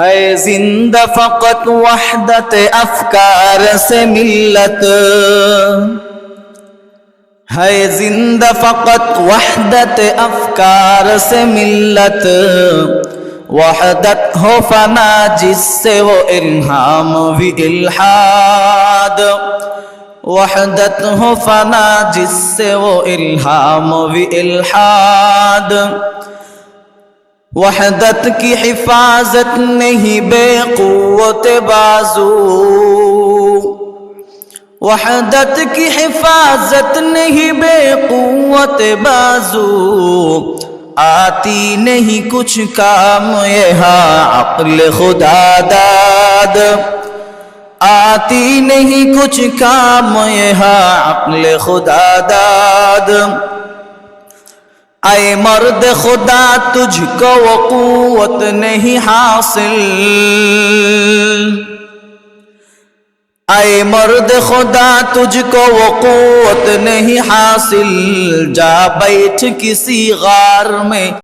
ہے زندہ فقط وحدت افکار سے ملت۔ ہے زندہ فقط وحدت افکار سے ملت۔ وحدت ہو فنا جس سے وہ الہام بھی الحاد وحدت ہو فنا جس سے وہ الہام بھی الحاد وحدت کی حفاظت نہیں بے قوت بازو۔ وحدت کی حفاظت نہیں بے قوت بازو۔ آتی نہیں کچھ کام، یہاں عقل خدا داد۔ آتی نہیں کچھ کام یہ عقل خدا داد۔ اے مرد خدا تجھ کو قوت نہیں حاصل اے مرد خدا تجھ کو قوت نہیں حاصل جا بیٹھ کسی غار میں